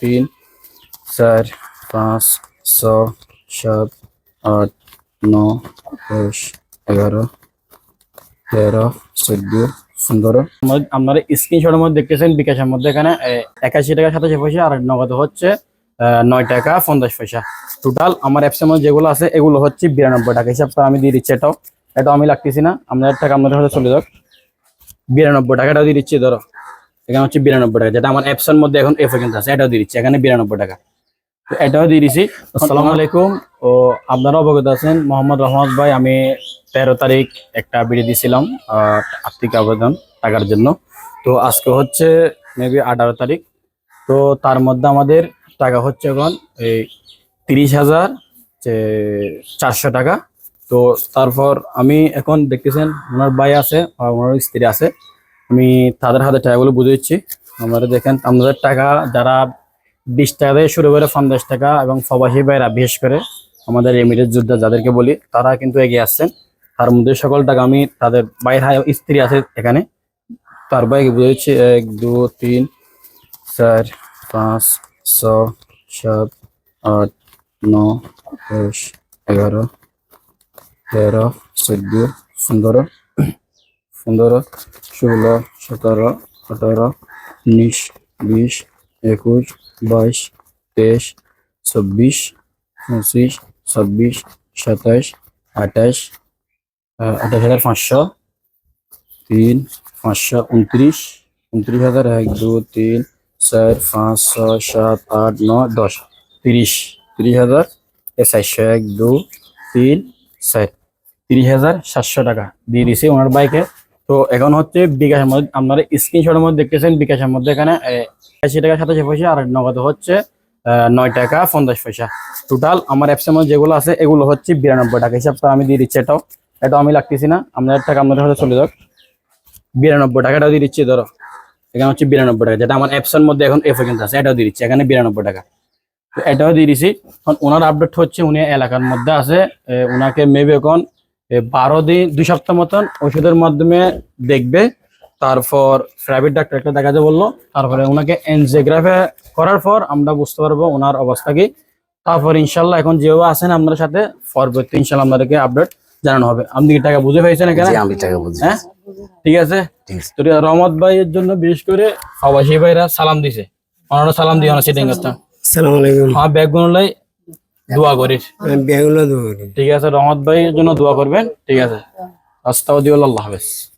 তিন, চার, পাঁচ, ছয়, সাত, আট নয় দশ, এগারো, তেরো, চোদ্দ, পনেরো। আপনারা স্ক্রিনশটের মধ্যে দেখতেছেন বিকাশের মধ্যে এখানে একাশি টাকা, সাতাশি পয়সা আর নগদ হচ্ছে নয় টাকা, পঞ্চাশ পয়সা। টোটাল আমার অ্যাপসের মধ্যে যেগুলো আছে, এগুলো হচ্ছে বিরানব্বই টাকা। হিসাবটা আমি দিয়ে দিচ্ছি এটাও। এটাও আমি লাগতেছি না। আপনাদের টাকা আপনাদের হাতে চলে যাক। বিরানব্বই টাকাটাও দিয়ে দিচ্ছি, ধরো। এখানে হচ্ছে বিরানব্বই টাকা, যেটা আমার অ্যাপসের মধ্যে এখন এফ কিন্তু আছে, এটাও দিয়ে দিচ্ছি, এখানে বিরানব্বই টাকা। তো এটাও দিয়ে দিছি। আসসালামু আলাইকুম, ও আপনারা অবগত আছেন, মোহাম্মদ রহমত ভাই, আমি তেরো তারিখ একটা বিড়ি দিয়েছিলাম আর্থিক আবেদন টাকার জন্য। তো আজকে হচ্ছে মেবি আঠারো তারিখ, তো তার মধ্যে আমাদের টাকা হচ্ছে এখন এই তিরিশ হাজার চারশো টাকা। তো তারপর আমি এখন দেখতেছেন, ওনার ভাই আছে, ওনার স্ত্রী আছে। আমি তাদের হাতে টাকাগুলো বুঝে দিচ্ছি। আমরা দেখেন, আমাদের টাকা যারা বিশ টাকা থেকে শুরু করে পঞ্চাশ টাকা এবং প্রবাসী ভাইরা, বিশেষ করে আমাদের এমিরেট যোদ্ধা যাদেরকে বলি, তারা কিন্তু এগিয়ে আসছেন। তার মধ্যে সকল টাকা আমি তাদের বাইরে স্ত্রী আছে এখানে। তার বাইকে বুঝে দিচ্ছি, এক, দু, তিন, চার, পাঁচ, ছ, সাত, আট, ন, দশ, এগারো, তেরো, চোদ্দ, পনেরো। পনেরো ষোলো সতেরো আঠারো উনিশ বিশ একুশ বাইশ তেইশ চব্বিশ পঁচিশ ছাব্বিশ সাতাইশ আঠাইশ আহ, আঠাশ হাজার পাঁচশো। তিন পাঁচশো উনত্রিশ উনত্রিশ হাজার এক দু তিন চার পাঁচ ছয় সাত আট নয় দশ তিরিশ তিরিশ হাজার চারশো এক দু তিন চার তিরিশ হাজার সাতশো টাকা। দিয়ে দিছি ওনার বাইকে। তো এখন হচ্ছে বিকাশের মধ্যে আপনারা স্ক্রিনশটের মধ্যে দেখতেছেন, বিকাশের মধ্যে এখানে আশি টাকা, সাতাশি পয়সা আর নগদ হচ্ছে নয় টাকা, পঞ্চাশ পয়সা। টোটাল আমার অ্যাপসের মধ্যে যেগুলো আছে, এগুলো হচ্ছে বিরানব্বই টাকা। হিসাবটা আমি দিয়ে দিচ্ছি এটাও। এটাও আমি লাগতেছি না। আপনার টাকা আপনাদের হাতে চলে যাক। বিরানব্বই টাকাটাও দিয়ে দিচ্ছি, ধরো। এখানে হচ্ছে বিরানব্বই টাকা। যেটা আমার অ্যাপসের মধ্যে এখন এফ কিন্তু আছে, এটাও দিয়ে দিচ্ছি। এখানে বিরানব্বই টাকা। এটাও দিয়ে দিছি। এখন ওনার আপডেট হচ্ছে, উনি এলাকার মধ্যে আছে। ওনাকে মেবি এখন বারো দিন দুই সপ্তাহ মতন ওষুধের মাধ্যমে দেখবে। তারপর প্রাইভেট ডাক্তার একটা দেখাতে বলল। তারপরে ওনাকে এনজিওগ্রাফি করার পর আমরা বুঝতে পারব ওনার অবস্থা কি। তারপর ইনশাল্লাহ এখন যেভাবে আছেন আপনার সাথে পরবর্তী ইনশাল্লাহ আপনাদেরকে আপডেট জানানো হবে। আপনি কি টাকা বুঝে পেয়েছেন এখানে? আমি টাকা বুঝি হ্যাঁ? ঠিক আছে? ঠিক আছে। তো রহমত ভাইয়ের জন্য বিশেষ করে প্রবাসী ভাইরা সালাম দিছে। ওনারা সালাম দিয়ে ওনার সিটিং করতাম সালাম আলাইকুম। আমার ব্যাগ গুনলাই দোয়া করিস। ঠিক আছে রহমত ভাইয়ের জন্য দোয়া করবেন। ঠিক আছে। আস্তাউদ্দিউল্লাহ আল্লাহ হাফেজ।